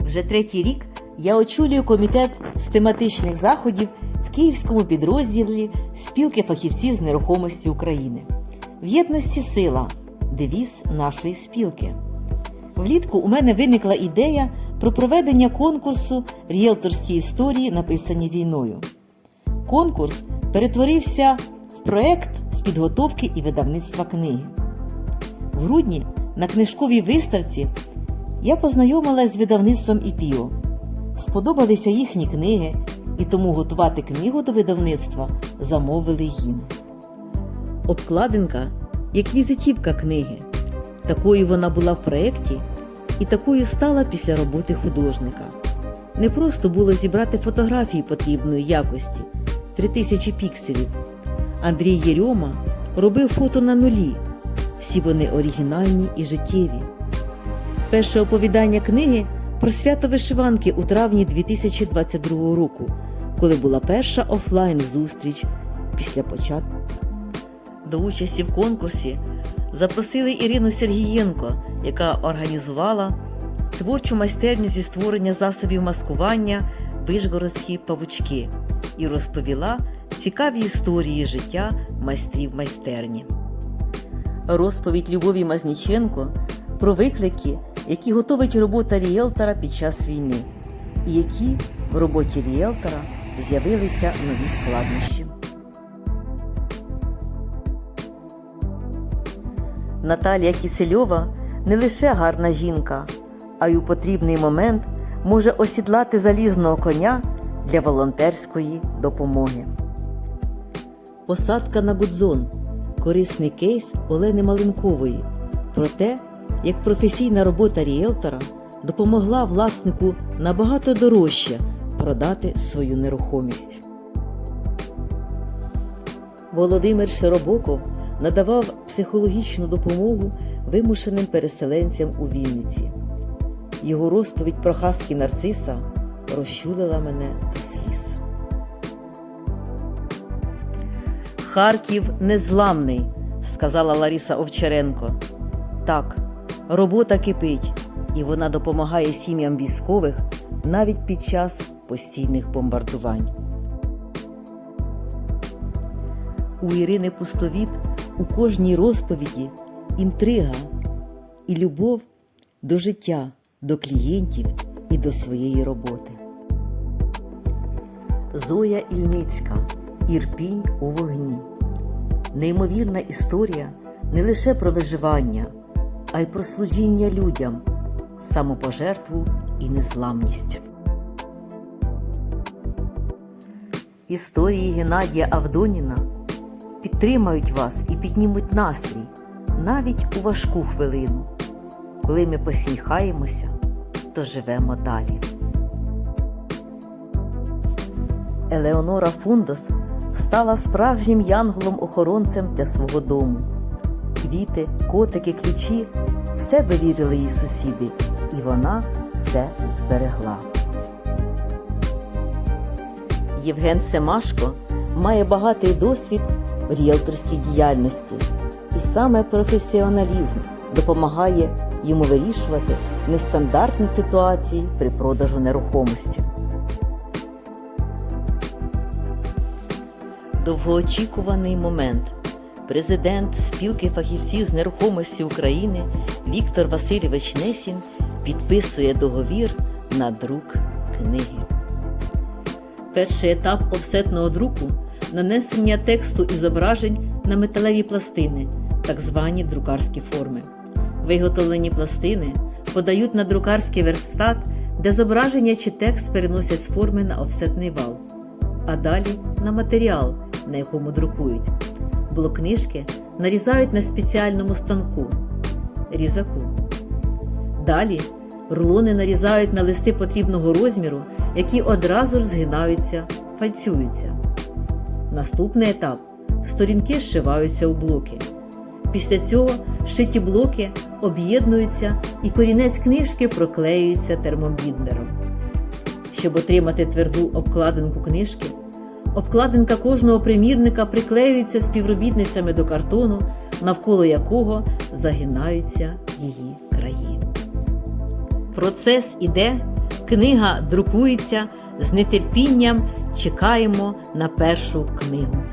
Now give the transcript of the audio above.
Вже третій рік я очолюю комітет з тематичних заходів в київському підрозділі спілки фахівців з нерухомості України. В єдності сила девіз нашої спілки. Влітку у мене виникла ідея про проведення конкурсу ріелторські історії, написані війною. Конкурс перетворився в проект з підготовки і видавництва книги. В грудні на книжковій виставці я познайомилася з видавництвом ІПІО. Сподобалися їхні книги, і тому готувати книгу до видавництва замовили їм. Обкладинка як візитівка книги. Такою вона була в проєкті, і такою стала після роботи художника. Не просто було зібрати фотографії потрібної якості 3000 пікселів. Андрій Єрьома робив фото на нулі. Всі вони оригінальні і життєві. Перше оповідання книги про свято вишиванки у травні 2022 року, коли була перша офлайн зустріч після початку. До участі в конкурсі запросили Ірину Сергієнко, яка організувала творчу майстерню зі створення засобів маскування вишгородські павучки і розповіла цікаві історії життя майстрів майстерні. Розповідь Любові Мазніченко про виклики, які готовить робота ріелтора під час війни, і які в роботі ріелтора з'явилися нові складнощі. Наталія Кісельова не лише гарна жінка, а й у потрібний момент може осідлати залізного коня для волонтерської допомоги. Посадка на Гудзон корисний кейс Олени Маленкової про те, як професійна робота ріелтора допомогла власнику набагато дорожче продати свою нерухомість. Володимир Широбоков надавав психологічну допомогу вимушеним переселенцям у Вінниці. Його розповідь про хаски нарциса розчулила мене до сліз. Харків незламний, сказала Лариса Овчаренко. Так, робота кипить, і вона допомагає сім'ям військових навіть під час постійних бомбардувань. У Ірини Пустовіт у кожній розповіді інтрига і любов до життя, до клієнтів і до своєї роботи. Зоя Ільницька Ірпінь у вогні. Неймовірна історія не лише про виживання, а й про служіння людям, самопожертву і незламність. Історії Геннадія Авдоніна підтримають вас і піднімуть настрій навіть у важку хвилину. Коли ми посміхаємося, то живемо далі. Елеонора Фундос стала справжнім янголом-охоронцем для свого дому. Квіти, котики, ключі все довірили їй сусіди, і вона все зберегла. Євген Семашко має багатий досвід в ріелторській діяльності, і саме професіоналізм допомагає йому вирішувати нестандартні ситуації при продажу нерухомості. Довгоочікуваний момент. Президент спілки фахівців з нерухомості України Віктор Васильович Несін підписує договір на друк книги. Перший етап офсетного друку нанесення тексту і зображень на металеві пластини, так звані друкарські форми. Виготовлені пластини подають на друкарський верстат, де зображення чи текст переносять з форми на офсетний вал, а далі на матеріал, на якому друкують. Блокнижки нарізають на спеціальному станку різаку. Далі рулони нарізають на листи потрібного розміру, які одразу ж згинаються, фальцюються. Наступний етап сторінки зшиваються у блоки. Після цього шиті блоки об'єднуються і корінець книжки проклеюється термобіндером. Щоб отримати тверду обкладинку книжки, обкладинка кожного примірника приклеюється співробітницями до картону, навколо якого загинаються її краї. Процес іде, книга друкується, з нетерпінням чекаємо на першу книгу.